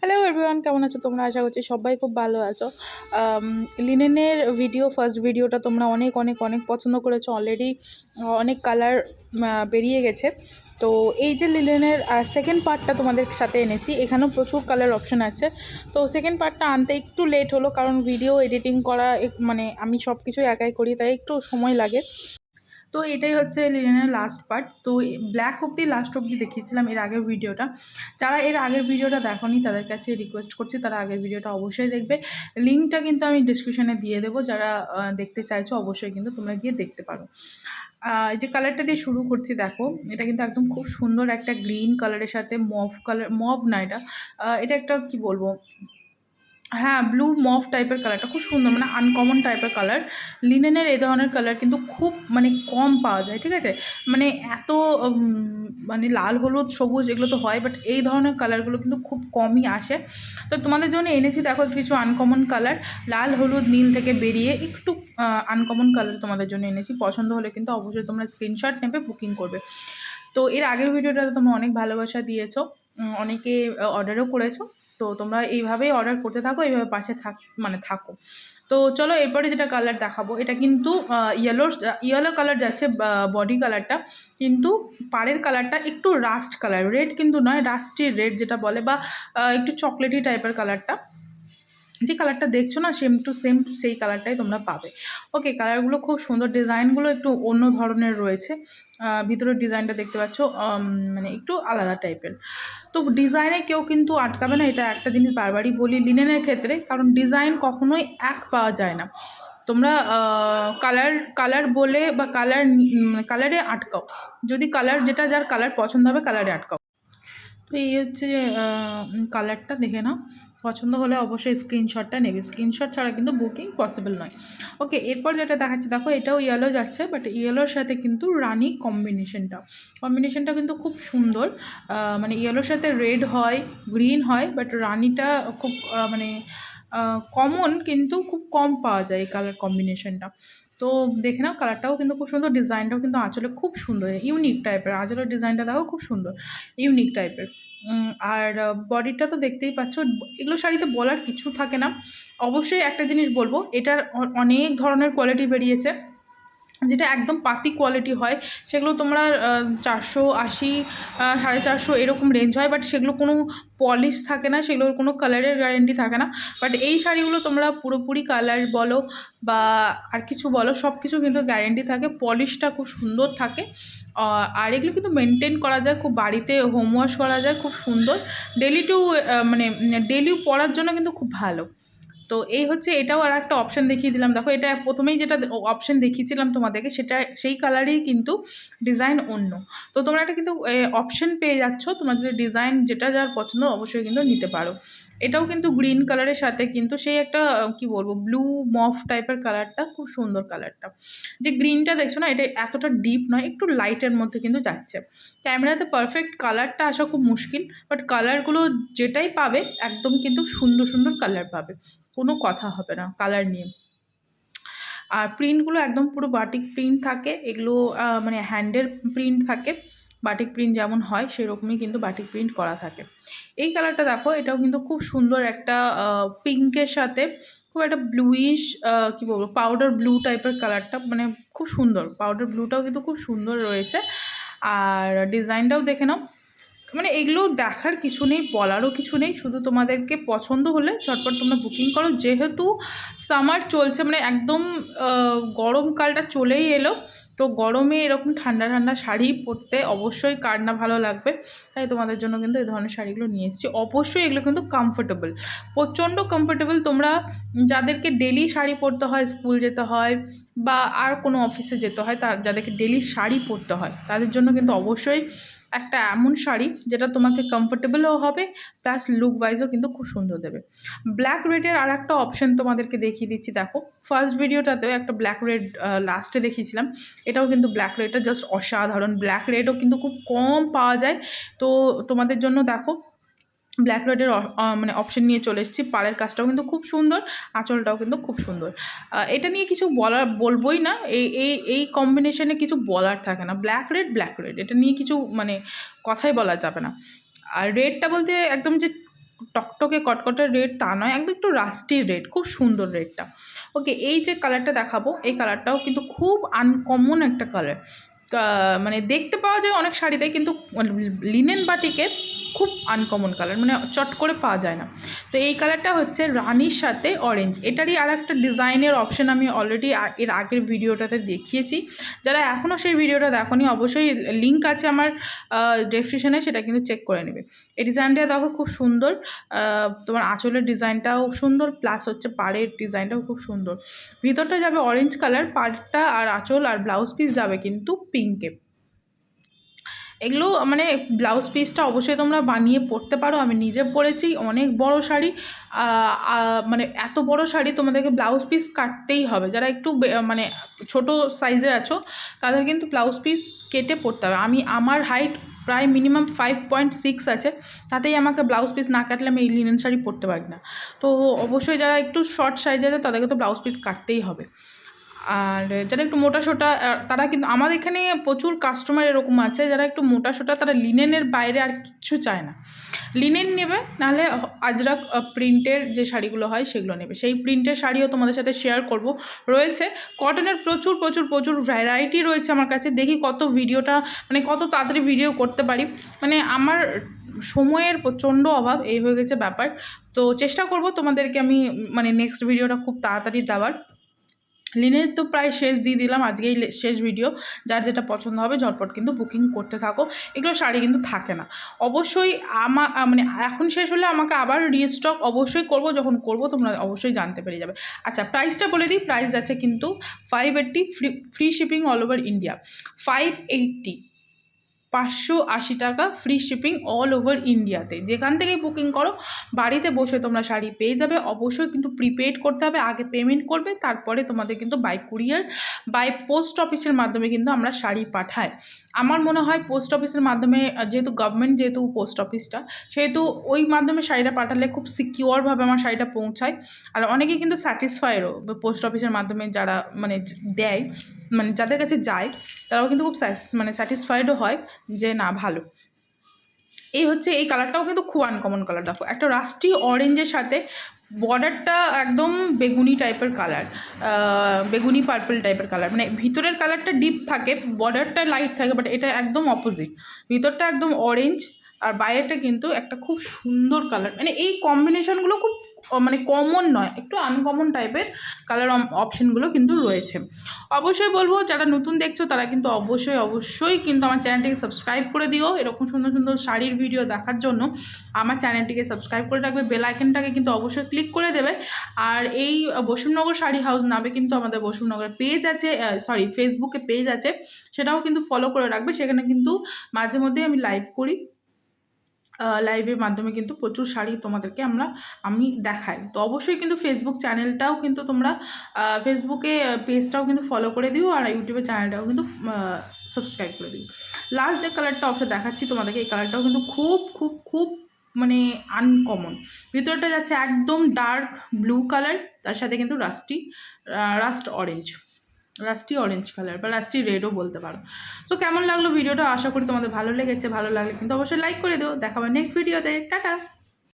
Hello everyone কেমন আছো তোমরা? আশা করছি সবাই খুব ভালো আছো। লিনেনের ভিডিও ফার্স্ট ভিডিওটা তোমরা অনেক অনেক অনেক পছন্দ করেছ। অলরেডি অনেক কালার বেরিয়ে গেছে। তো এই যে লিনেনের সেকেন্ড পার্টটা তোমাদের সাথে এনেছি। এখানেও প্রচুর কালার অপশন আছে। তো সেকেন্ড পার্টটা আনতে একটু লেট হলো, কারণ ভিডিও এডিটিং করা মানে আমি সব কিছু একাই করি, তাই একটু সময় লাগে। তো এটাই হচ্ছে লিনেনের লাস্ট পার্ট তো ব্ল্যাক অব্দি লাস্ট অব্দি দেখিয়েছিলাম এর আগের ভিডিওটা। যারা এর আগের ভিডিওটা দেখোনি, তাদের কাছে রিকোয়েস্ট করছি, তারা আগের ভিডিওটা অবশ্যই দেখবে। লিঙ্কটা কিন্তু আমি ডিসক্রিপশানে দিয়ে দেবো। যারা দেখতে চাইছো, অবশ্যই কিন্তু তোমরা গিয়ে দেখতে পারো। এই যে কালারটা দিয়ে শুরু করছি, দেখো, এটা কিন্তু একদম খুব সুন্দর একটা গ্রিন কালারের সাথে মভ কালার মভ না এটা। এটা একটা, কি বলব হ্যাঁ ব্লু মভ টাইপের কালারটা খুব সুন্দর মানে আনকমন টাইপের কালার লিনেনের এই ধরনের কালার কিন্তু খুব মানে কম পাওয়া যায়, ঠিক আছে? মানে এত মানে লাল, হলুদ, সবুজ এগুলো তো হয় বাট এই ধরনের কালারগুলো কিন্তু খুব কমই আসে। তো তোমাদের জন্য এনেছি, দেখো, কিছু আনকমন কালার লাল, হলুদ, নীল থেকে বেরিয়ে একটু আনকমন কালার তোমাদের জন্য এনেছি। পছন্দ হলে কিন্তু অবশ্যই তোমরা স্ক্রিনশট নেবে বুকিং করবে। তো এর আগের ভিডিওটাতে তোমরা অনেক ভালোবাসা দিয়েছ অনেকে অর্ডারও করেছ। তো তোমরা এইভাবেই অর্ডার করতে থাকো, এইভাবে পাশে থাক মানে থাকো। তো চলো এরপরে যেটা কালার দেখাবো, এটা কিন্তু ইয়েলো ইয়েলো কালার যাচ্ছে বডি কালারটা কিন্তু পাড়ের কালারটা একটু রাস্ট কালার রেড কিন্তু নয় রাস্টি রেড যেটা বলে, বা একটু চকলেটি টাইপের কালারটা যে কালারটা দেখছ না সেম টু সেম সেই কালারটাই তোমরা পাবে। ওকে কালারগুলো খুব সুন্দর ডিজাইনগুলো একটু অন্য ধরনের রয়েছে। ভিতরের ডিজাইনটা দেখতে পাচ্ছ মানে একটু আলাদা টাইপের তো ডিজাইনে কেউ কিন্তু আটকাবে না, এটা একটা জিনিস বারবারই বলি লিনেনের ক্ষেত্রে, কারণ ডিজাইন কখনোই এক পাওয়া যায় না। তোমরা কালার কালার বলে বা কালার কালারে আটকাও। যদি কালার যেটা যার কালার পছন্দ হবে কালারে আটকাও। তো এই হচ্ছে কালারটা দেখে নাও। পছন্দ হলে অবশ্যই স্ক্রিনশটটা নেবে। স্ক্রিনশট ছাড়া কিন্তু বুকিং পসিবল নয়। ওকে এরপর যেটা দেখাচ্ছে, দেখো এটাও ইয়েলো যাচ্ছে বাট ইয়েলোর সাথে কিন্তু রানি কম্বিনেশনটা কম্বিনেশনটা কিন্তু খুব সুন্দর। মানে ইয়েলোর সাথে রেড হয় গ্রিন হয় বাট রানিটা খুব মানে কমন কিন্তু খুব কম পাওয়া যায় এই কালার কম্বিনেশনটা তো দেখে নাও কালারটাও কিন্তু খুব সুন্দর ডিজাইনটাও কিন্তু আঁচলে খুব সুন্দর ইউনিক টাইপের আঁচলের ডিজাইনটা দেখো খুব সুন্দর ইউনিক টাইপের আর বডিটা তো দেখতেই পাচ্ছ, এগুলো শাড়িতে বলার কিছু থাকে না। অবশ্যই একটা জিনিস বলব, এটার অনেক ধরনের কোয়ালিটি বেরিয়েছে। যেটা একদম পাতি কোয়ালিটি হয়, সেগুলো তোমরা চারশো আশি সাড়ে চারশো এরকম রেঞ্জ হয় বাট সেগুলো কোনো পলিশ থাকে না, সেগুলোর কোনো কালারের গ্যারেন্টি থাকে না। বাট এই শাড়িগুলো তোমরা পুরোপুরি কালার বলো বা আর কিছু বলো সব কিছু কিন্তু গ্যারেন্টি থাকে। পলিশটা খুব সুন্দর থাকে। আর এগুলো কিন্তু মেনটেন করা যায়, খুব বাড়িতে হোম ওয়াশ করা যায়, খুব সুন্দর। ডেলি টু মানে ডেলি পরার জন্য কিন্তু খুব ভালো। তো এই হচ্ছে এটাও আর একটা অপশান দেখিয়ে দিলাম। দেখো, এটা প্রথমেই যেটা অপশান দেখিয়েছিলাম তোমাদেরকে, সেটা সেই কালারই কিন্তু ডিজাইন অন্য। তো তোমরা একটা কিন্তু অপশান পেয়ে যাচ্ছ। তোমার যদি ডিজাইন যেটা যার পছন্দ, অবশ্যই কিন্তু নিতে পারো। এটাও কিন্তু গ্রিন কালারের সাথে কিন্তু সেই একটা কি বলব ব্লু মফ টাইপের কালারটা খুব সুন্দর কালারটা যে গ্রিনটা দেখছ না, এটা এতটা ডিপ নয়, একটু লাইটের মধ্যে কিন্তু যাচ্ছে। ক্যামেরাতে পারফেক্ট কালারটা আসা খুব মুশকিল বাট কালারগুলো যেটাই পাবে, একদম কিন্তু সুন্দর সুন্দর কালার পাবে। কোনো কথা হবে না কালার নিয়ে। আর প্রিন্টগুলো একদম পুরো বাটিক প্রিন্ট থাকে, এগুলো মানে হ্যান্ডের প্রিন্ট থাকে। বাটিক প্রিন্ট যেমন হয়, সেরকমই কিন্তু বাটিক প্রিন্ট করা থাকে। এই কালারটা দেখো, এটাও কিন্তু খুব সুন্দর একটা পিঙ্কের সাথে, খুব একটা ব্লুইশ কী বলব পাউডার ব্লু টাইপের কালারটা মানে খুব সুন্দর। পাউডার ব্লুটাও কিন্তু খুব সুন্দর রয়েছে। আর ডিজাইনটাও দেখে নাও। মানে এগুলো দেখার কিছু নেই, বলারও কিছু নেই, শুধু তোমাদেরকে পছন্দ হলে ঝটপট তোমরা বুকিং করো। যেহেতু সামার চলছে মানে একদম গরমকালটা চলেই এলো, তো গরমে এরকম ঠান্ডা ঠান্ডা শাড়ি পরতে অবশ্যই কার না ভালো লাগবে। তাই তোমাদের জন্য কিন্তু এই ধরনের শাড়িগুলো নিয়ে এসেছি। অবশ্যই এগুলো কিন্তু কমফোর্টেবল প্রচণ্ড কমফোর্টেবল তোমরা যাদেরকে ডেলি শাড়ি পরতে হয় স্কুল যেতে হয় বা আর কোনো অফিসে যেতে হয়, তার, যাদেরকে ডেলি শাড়ি পরতে হয়, তাদের জন্য কিন্তু অবশ্যই একটা এমন শাড়ি যেটা তোমাকে কমফোর্টেবলও হবে প্লাস লুক ওয়াইজও কিন্তু খুব সুন্দর দেবে। ব্ল্যাক রেডের আর একটা অপশন তোমাদেরকে দেখিয়ে দিচ্ছি, দেখো। ফার্স্ট ভিডিওটাতেও একটা ব্ল্যাক রেড লাস্টে দেখিয়েছিলাম। এটাও কিন্তু ব্ল্যাক রেডটা জাস্ট অসাধারণ। ব্ল্যাক রেডও কিন্তু খুব কম পাওয়া যায়। তো তোমাদের জন্য দেখো ব্ল্যাক রেডের মানে অপশন নিয়ে চলে এসেছি। পাড়ের কাজটাও কিন্তু খুব সুন্দর, আঁচলটাও কিন্তু খুব সুন্দর। এটা নিয়ে কিছু বলার, বলবোই না, এই এই এই কম্বিনেশনে কিছু বলার থাকে না। ব্ল্যাক রেড ব্ল্যাক রেড এটা নিয়ে কিছু মানে কথাই বলা যাবে না। আর রেডটা বলতে একদম যে টকটকে, কটকটে রেড তা নয়, একদম একটু রাস্টি রেড খুব সুন্দর রেডটা ওকে এই যে কালারটা দেখাবো, এই কালারটাও কিন্তু খুব আনকমন একটা কালার মানে দেখতে পাওয়া যায় অনেক শাড়িতে, কিন্তু লিনেন বাটিকে খুব আনকমন কালার মানে চট করে পাওয়া যায় না। তো এই কালারটা হচ্ছে রানির সাথে অরেঞ্জ এটারই আর একটা ডিজাইনের অপশন আমি অলরেডি এর আগের ভিডিওটাতে দেখিয়েছি। যারা এখনও সেই ভিডিওটা দেখোনি, অবশ্যই লিঙ্ক আছে আমার ডেসক্রিপশনে সেটা কিন্তু চেক করে নেবে। এই ডিজাইনটা দেখো খুব সুন্দর তোমার আঁচলের ডিজাইনটাও সুন্দর প্লাস হচ্ছে পাড়ের ডিজাইনটাও খুব সুন্দর। ভিতরটা যাবে অরেঞ্জ কালার পাড়টা আর আঁচল আর ব্লাউজ পিস যাবে কিন্তু পিঙ্কে এগুলো মানে ব্লাউজ পিসটা অবশ্যই তোমরা বানিয়ে পরতে পারো। আমি নিজে পরেছি, অনেক বড় শাড়ি। মানে এত বড় শাড়ি তোমাদেরকে ব্লাউজ পিস কাটতেই হবে। যারা একটু মানে ছোট সাইজের আছো, তাদের কিন্তু ব্লাউজ পিস কেটে পরতে হবে। আমি, আমার হাইট প্রায় মিনিমাম ফাইভ পয়েন্ট সিক্স আছে। তাতেই আমাকে ব্লাউজ পিস না কাটলে আমি এই লিনেন শাড়ি পরতে পারি না। তো অবশ্যই যারা একটু শর্ট সাইজের আছে, তাদেরকে তো ব্লাউজ পিস কাটতেই হবে। আর যারা একটু মোটা সোটা তারা কিন্তু, আমাদের এখানে প্রচুর কাস্টমার এরকম আছে, যারা একটু মোটা সোটা, তারা লিনেনের বাইরে আর কিচ্ছু চায় না। লিনেন নেবে, নাহলে আজরাক প্রিন্টের যে শাড়িগুলো হয়, সেগুলো নেবে। সেই প্রিন্টের শাড়িও তোমাদের সাথে শেয়ার করব। রয়েছে কটনের প্রচুর প্রচুর প্রচুর ভ্যারাইটি রয়েছে আমার কাছে। দেখি কত ভিডিওটা মানে কত তাড়াতাড়ি ভিডিও করতে পারি। মানে আমার সময়ের প্রচণ্ড অভাব, এই হয়ে গেছে ব্যাপার। তো চেষ্টা করব তোমাদেরকে আমি মানে নেক্সট ভিডিওটা খুব তাড়াতাড়ি দেওয়ার। লিনের তো প্রায় শেষ দিয়ে দিলাম, আজকেই শেষ ভিডিও যার যেটা পছন্দ হবে ঝটপট কিন্তু বুকিং করতে থাকো। এগুলো শাড়ি কিন্তু থাকে না। অবশ্যই আমা মানে এখন শেষ হলে আমাকে আবার রিস্টক অবশ্যই করব, যখন করব তোমরা অবশ্যই জানতে পেরে যাবে। আচ্ছা প্রাইসটা বলে দিই। প্রাইস আছে কিন্তু five eighty free free shipping all over India five eighty পাঁচশো আশি টাকা ফ্রি শিপিং অল ওভার ইন্ডিয়াতে যেখান থেকেই বুকিং করো, বাড়িতে বসে তোমরা শাড়ি পেয়ে যাবে। অবশ্যই কিন্তু প্রিপেড করতে হবে, আগে পেমেন্ট করবে, তারপরে তোমাদের কিন্তু বাই কুরিয়ার বাই পোস্ট অফিসের মাধ্যমে কিন্তু আমরা শাড়ি পাঠাই। আমার মনে হয় পোস্ট অফিসের মাধ্যমে, যেহেতু গভর্নমেন্ট যেহেতু পোস্ট অফিসটা সেহেতু ওই মাধ্যমে শাড়িটা পাঠালে খুব সিকিওরভাবে আমার শাড়িটা পৌঁছায়। আর অনেকে কিন্তু স্যাটিসফাইডও পোস্ট অফিসের মাধ্যমে যারা মানে দেয় মানে যাদের কাছে যায়, তারাও কিন্তু খুব মানে স্যাটিসফাইডও হয় যে না, ভালো। এই হচ্ছে, এই কালারটাও কিন্তু খুব আনকমন কালার দেখো। একটা রাস্টি অরেঞ্জের সাথে বর্ডারটা একদম বেগুনি টাইপের কালার বেগুনি পার্পল টাইপের কালার মানে ভিতরের কালারটা ডিপ থাকে বর্ডারটা লাইট থাকে বাট এটা একদম অপোজিট ভিতরটা একদম অরেঞ্জ আর বাইরেটা কিন্তু একটা খুব সুন্দর কালার মানে এই কম্বিনেশনগুলো খুব মানে কমন নয়, একটু আনকমন টাইপের কালার অপশনগুলো কিন্তু রয়েছে। অবশ্যই বলব, যারা নতুন দেখছ, তারা কিন্তু অবশ্যই অবশ্যই কিন্তু আমার চ্যানেলটিকে সাবস্ক্রাইব করে দিও। এরকম সুন্দর সুন্দর শাড়ির ভিডিও দেখার জন্য আমার চ্যানেলটিকে সাবস্ক্রাইব করে রাখবে। বেল আইকনটাকে কিন্তু অবশ্যই ক্লিক করে দেবে। আর এই বসুমনগর শাড়ি হাউস নামে কিন্তু আমাদের বসুমনগরের পেজ আছে সরি ফেসবুকে পেজ আছে। সেটাও কিন্তু ফলো করে রাখবে। সেখানে কিন্তু মাঝে মধ্যে আমি লাইভ করি। লাইভের মাধ্যমে কিন্তু প্রচুর শাড়ি তোমাদেরকে আমরা, আমি দেখাই। তো অবশ্যই কিন্তু ফেসবুক চ্যানেলটাও কিন্তু তোমরা ফেসবুকে পেজটাও কিন্তু ফলো করে দিও আর ইউটিউবে চ্যানেলটাও কিন্তু সাবস্ক্রাইব করে দিও। লাস্ট যে কালারটা অপশন দেখাচ্ছি তোমাদেরকে, এই কালারটাও কিন্তু খুব খুব খুব মানে আনকমন ভিতরটা যাচ্ছে একদম ডার্ক ব্লু কালার তার সাথে কিন্তু rusty rust orange rusty orange colour বা লাস্টই রেডও বলতে পারো। তো কেমন লাগল ভিডিওটা আশা করি তোমাদের ভালো লেগেছে। ভালো লাগলে কিন্তু অবশ্যই লাইক করে দিও। দেখাবার নেক্সট ভিডিওতে টাটা!